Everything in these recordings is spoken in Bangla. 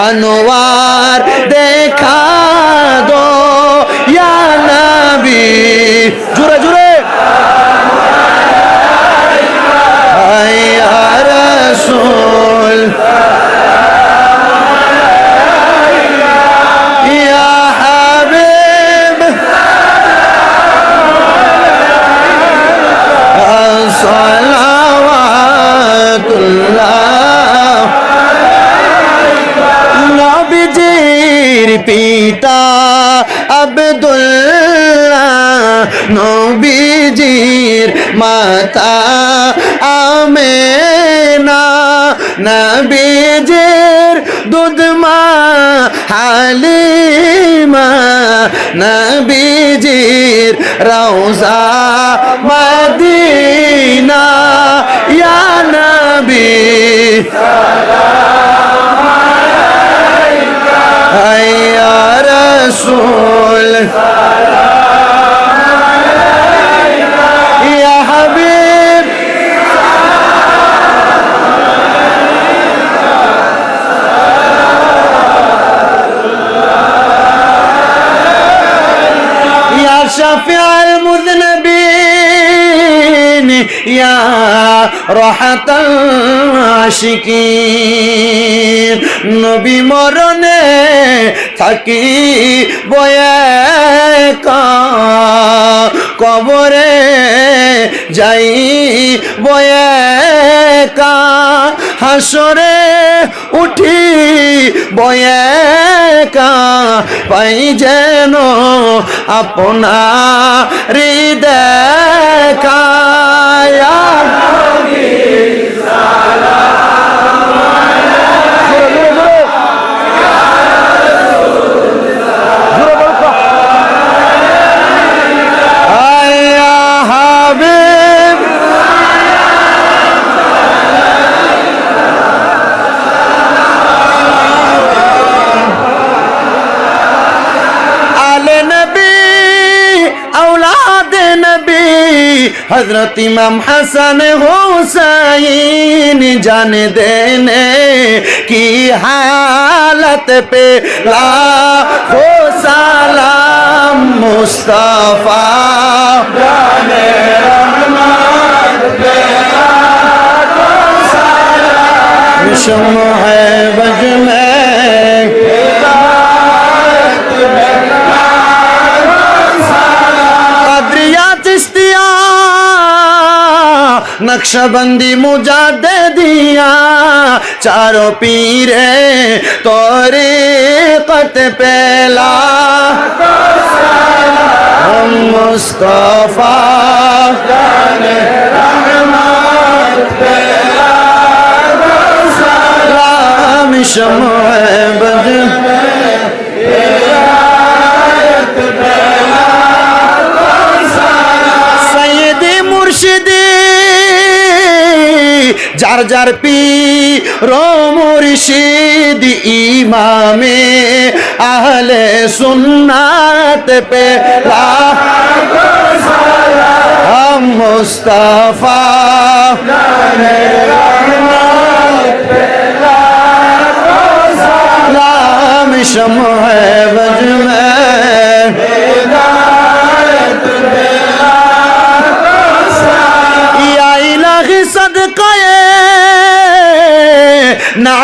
আনোয়ার দেখা নবীজির মাতা আমেনা নবীজির দুধমা হালিমা নবীজির রওজা মদিনা। ইয়া নবী ইয়া রাসূল। ইয়া ইয়া রহাতিকির নবী মরণে থাকি বয়ে কবরে যাই বয়ে কা, হাসরে উঠি বয়েকা পাই যেন আপনা হৃদয় حضرت امام حسن حسین جان دینے کی حالت پہ لا ہو سلام مصطفیٰ جان رحمت پہ لا ہو سلام ہے وجمہ নকশবন্দি মুজাদ দিয়া চারো পীরে তোরে কত পেলা। মুস্তফা। شمع بدر سيدي مرشدي যার যার পি রমরিষিদ ইমামে আহলে সুন্নাতে পে মুস্তফা। মুস্তাফা সালাম শমহ বজমে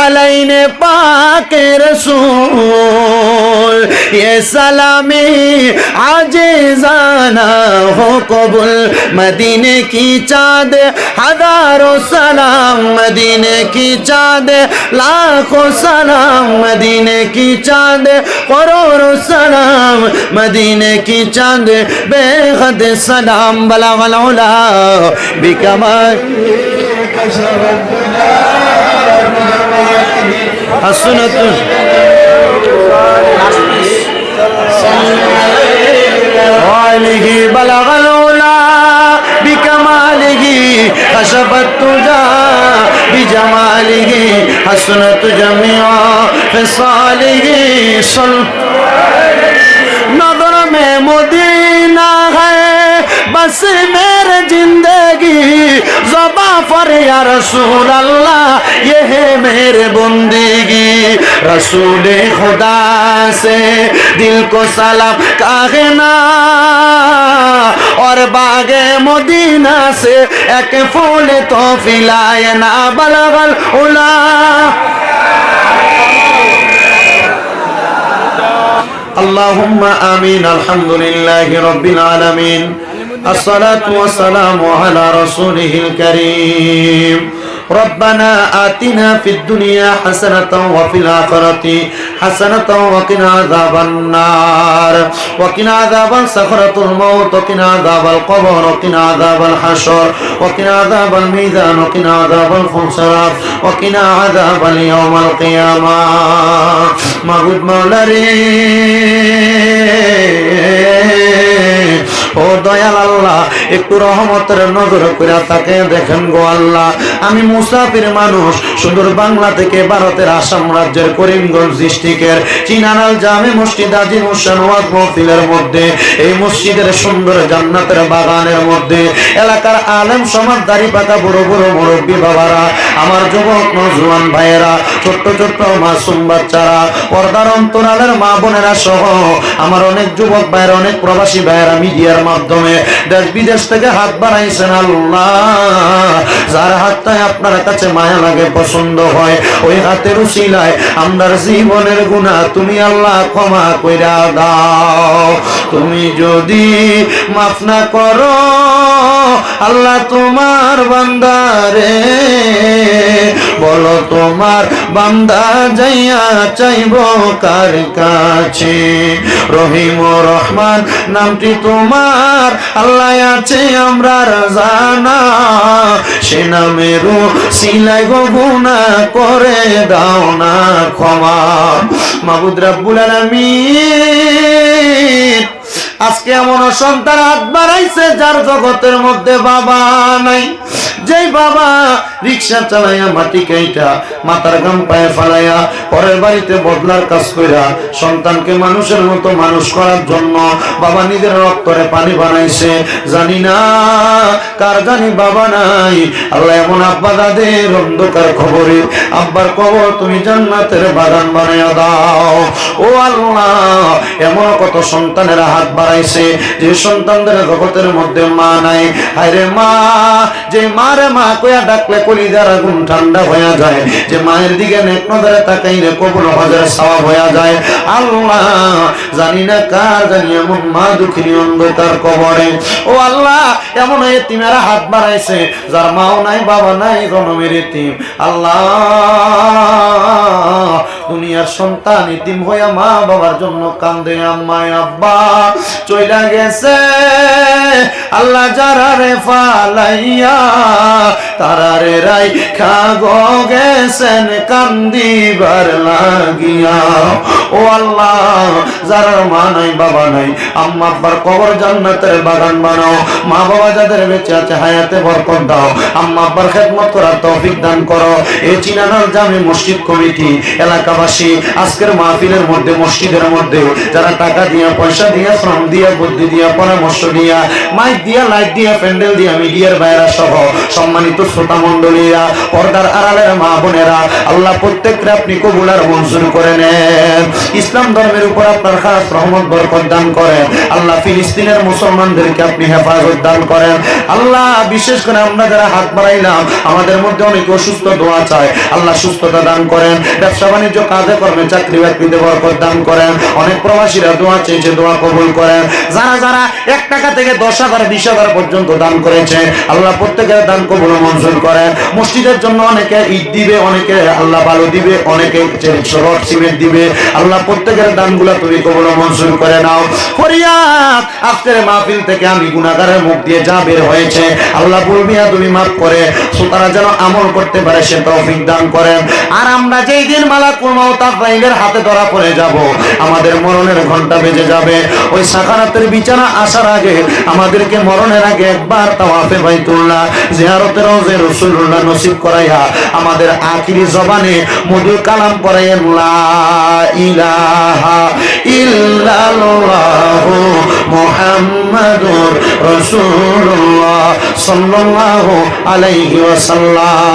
حلین پاک رسول، یہ سلامی عجیزانہ ہو قبل مدینہ کی چاد ہزار و سلام۔ مدینہ کی چاد لاکھ و سلام۔ مدینہ کی چاد قرور و سلام۔ مدینہ کی چاد بے خد سلام۔ بلا بلا بکمال۔ حسنت. وعليه بلغ العلا بكماله خشب التجا بجماله، حسنت جميعا فصاله صل نظر میں مدینہ ہے، بس میرے زندگی زبا پر یا رسول اللہ، یہ ہے میرے रसूल खुदा से दिल को सलाम कहे ना और बागे मदीना से एक फूल तो फिलाए ना बलगल उला اللهم آمين الحمد لله رب العالمين الصلاة والسلام على رسوله الكريم ربنا آتنا في الدنيا حسنة وفي الآخرة حسنة وقنا عذاب النار وقنا عذاب سخرة الموت وقنا عذاب القبر وقنا عذاب الحشر وقنا عذاب الميزان وقنا عذاب الخسرات وقنا عذاب اليوم القيامة মাগুদ মাওলারে ও দয়াল আল্লাহ, একটু রহমতের নজর করে তাকে দেখেন গো আল্লাহ। আমি মুসাফির মানুষ, সুদূর বাংলা থেকে ভারতের আসাম রাজ্যের করিমগঞ্জ ডিস্ট্রিক্টের চিনানাল জামে মসজিদ আজি মুসান ওয়াজ মহফিলের মধ্যে, এই মসজিদের সুন্দর জান্নাতের বাগানের মধ্যে, এলাকার আলেম সমাজদারি পাকা বড় বড় মুরব্বী বাবারা, আমার যুবক নজওয়ান ভাইয়েরা, ছোট্ট ছোট্ট মাসুম বাচ্চারা, পর্দার অন্তরালের মা বোনেরা সহ, আমার অনেক যুবক ভাইয়েরা, অনেক প্রবাসী ভাইয়েরা মিডিয়ার মাধ্যমে দেশ বিদেশ থেকে হাত বাড়াইছেন আল্লাহ। যার হাতটাই আপনার কাছে মায়া লাগে, পছন্দ হয়, ওই হাতের উশিলায় আমরার জীবনের গুণা তুমি আল্লাহ ক্ষমা কইরা দাও। তুমি যদি মাফ না করো, আল্লাহ তোমার বান্দারে, বলো তোমার বান্দা যাইয়া চাইব কার কাছে? রহিম রহমান, নামটি তোমার। আল্লাহ আছে, আমরা জানা সে নামেরও সিলাই গুণা করে দাও না ক্ষমা। মাবুদ রাব্বুল আলামিন, আজকে এমন সন্তান হাত বাড়াইছে যার জগতের মধ্যে বাবা নাই। যেই বাবা রিক্সা চালাইয়া মাটি কাইটা, মাথার গাম পায়ে ফালাইয়া, পরের বাড়িতে বদলার কাজ কইরা সন্তানকে মানুষের মতো মানুষ করার জন্য বাবা নিজের রক্তরে পানি বানাইছে। জানি না কার জানি বাবা নাই, আল্লাহ এমন আব্বা দাদের অন্ধকার খবরে আব্বার কবর তুমি জান্নাতের বাগান বানাইয়া দাও। ও আল্লাহ, এমন কত সন্তানের হাত বাড়াইছে, যে সন্তানদের জগতের মধ্যে মা নাই। হায়রে মা, যে মারে মা কইয়া ডাকলে কলিজার আগুন ঠান্ডা হয়ে যায়। যে মায়ের দিকে নেক নজরে তাকাইলে কবুল হাজার সওয়াব হয়ে যায়। আল্লাহ, জানি না কার, জানি এমন মা দুঃখিনী অন্ধকার কবরে। ও আল্লাহ, এমন এতিমেরা হাত বাড়াইছে, যার মাও নাই, বাবা নাই, জনমের এতিম। আল্লাহ, দুনিয়ার সন্তান ইতিম হইয়া মা বাবার জন্য কান্দে আম্মায় আব্বা। চইলা গেছে আল্লাহ যারা রে ফালাইয়া তারা রে রাই খাগো গেছেন কান্দিবার লাগিয়া। ও আল্লাহ যারা মা নাই, বাবা নাই, আম্মা আব্বার কবর জান্নাতের বাগান বানাও, মা বাবা যাদের বেঁচে আছে হায়াতে বরকত দাও, আম্মা আব্বার খেদমত করার তৌফিক দান করো। এই চিনানাল জামে মসজিদ কমিটি, এলাকাবাসী, আজকের মাহফিলের মধ্যে, মসজিদের মধ্যে যারা টাকা দিয়া, পয়সা দিয়া, শ্রম দিয়া, বুদ্ধি দিয়া, পরামর্শ দিয়া, মাইক দিয়া, লাইট দিয়া, প্যান্ডেল দিয়া, মিডিয়ার বাইরা সহ সম্মানিত শ্রোতা মন্ডলীরা পর্দার আড়ালের মা বোনেরা, আল্লাহ প্রত্যেককে আপনি কবুলার মঞ্জুর করে নেন। ইসলাম ধর্মের উপর আপনার খাস রহমত, বরকত দান করেন। আল্লাহ ফিলিস্তিনের মুসলমানদেরকে আপনি হেফাজত দান করেন। আল্লাহ, বিশেষ করে আমরা যারা হাত বাড়াইলাম, আমাদের মধ্যে অনেক অসুস্থ দোয়া চায়। আল্লাহ সুস্থতা দান করেন। ব্যবসা বাণিজ্য, কাজে কর্মে চাকরি বাকরিতে বরকত দান করেন। অনেক প্রবাসীরা দোয়া চেয়েছে দোয়া কবুল করেন। যারা যারা এক টাকা থেকে দশ হাজার বিশ হাজার পর্যন্ত দান করেছে। আল্লাহ প্রত্যেকের দান কবুল মঞ্জুর করেন মসজিদের জন্য অনেকে দিবে, অনেকে আল্লাহ ভালো দিবে, অনেকে সিমেন্ট দিবে। আল্লাহ প্রত্যেকের দানগুলো তুমি কবুল মঞ্জুর করে নাও। আজকের মাহফিল থেকে আমি গুনাহগারের মুখ দিয়ে যা বের হয়েছে, আল্লাহ বলবিয়া তুমি মাফ করে। তারা যেন আমল করতে পারে, সে তৌফিক দান করেন। আর আমরা যেই দিন মালাকুল মাউত আফরাইলের হাতে ধরা পড়ে যাব, আমাদের মরণের ঘণ্টা বেজে যাবে। ওই সাকারাতের বিছানা আসার আগে আমাদেরকে মরণের আগে একবার তাওয়াফে বাইতুল্লাহ জিয়ারতে রওজে রাসূলুল্লাহ নসিব করাইয়া আমাদের আখিরি জবানে মধুর কালাম করাইয়া লা ইলাহা ইল্লাল্লাহু মুহাম্মাদুর রাসূলুল্লাহ সাল্লাল্লাহু আলাইহি ওয়াসাল্লাম।